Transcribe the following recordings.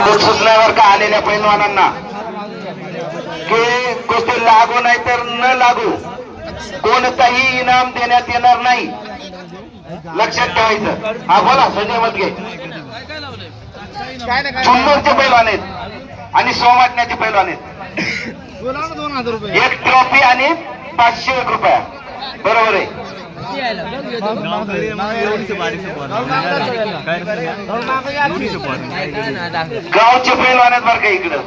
सुचण्यावर का आलेल्या पैलवानांना? की कुस्ती लागू नाही तर न लागू कोणताही इनाम देण्यात येणार नाही. लक्षात ठेवायचं. हा बोला संजय मधगे चुंबूरचे पैलवान आहेत आणि सोमाटण्याचे पैलवान आहेत. एक ट्रॉफी आणि पाचशे एक रुपया. बरोबर आहे. गावचे पैलवान आहेत बरं का इकडं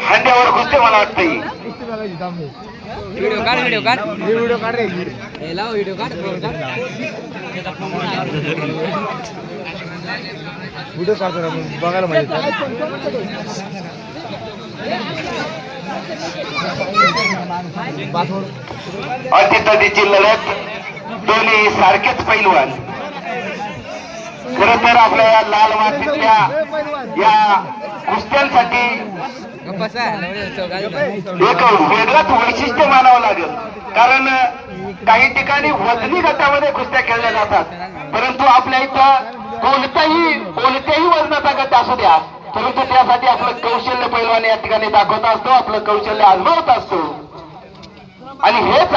हांड्यावर कुस्ती मला वाटतं ही व्हिडिओ काढ व्हिडिओ काढ व्हिडिओ काढ रे हे लाव व्हिडिओ काढ व्हिडिओ काढतो बघायला माहिती अतितटीची लढत दोन्ही सारखेच पैलवान. खर तर आपल्या या लाल मातीतल्या या कुस्त्यांसाठी एक वेगळंच वैशिष्ट्य मानावं लागेल. कारण काही ठिकाणी वजनी गटामध्ये कुस्त्या खेळल्या जातात. परंतु आपल्या इथं कोणताही कोणत्याही वजनाचा गट असू द्या. परंतु त्यासाठी आपलं कौशल्य पैलवान या ठिकाणी दाखवत असतो आपलं कौशल्य अनुभवत असतो.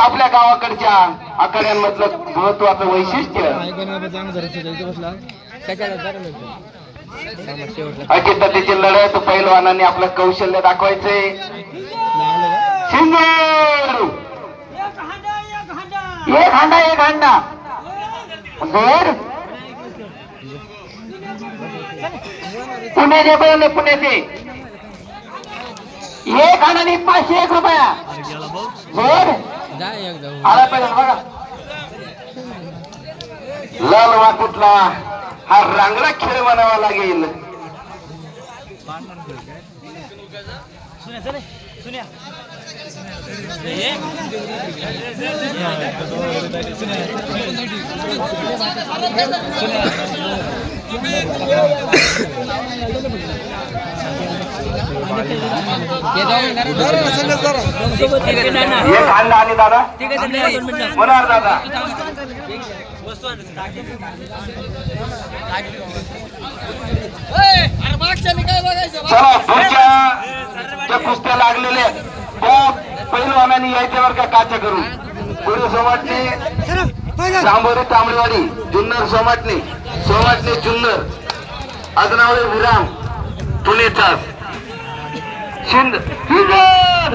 आपल्या गावाकडच्या आखाड्यांमधलं महत्वाचं वैशिष्ट्य. बसला लढत पैलवानांनी आपलं कौशल्य दाखवायचंय सिंदूर! एक हांडा एक हांडा. जोर. पुण्याचे बोलले पुण्याचे एक हांडाने पाचशे एक रुपया. जोर. आला पाहिजे बघा. लाल वाकुटला हा रांगडा खेळ म्हणावा लागेल. एक हांडा आणि दादा होणार दादा चला पुढच्या कुस्त्या लागलेल्या आहेत, त्या पैलवानांनी यायच्या वर का काच्या करून पुढे सोमाटणे जांभोरी तांबडेवाडी जुन्नर सोमाटणे सोमाटणे जुन्नर अजनावळे विराम पुणे तास. शिंद शिंदर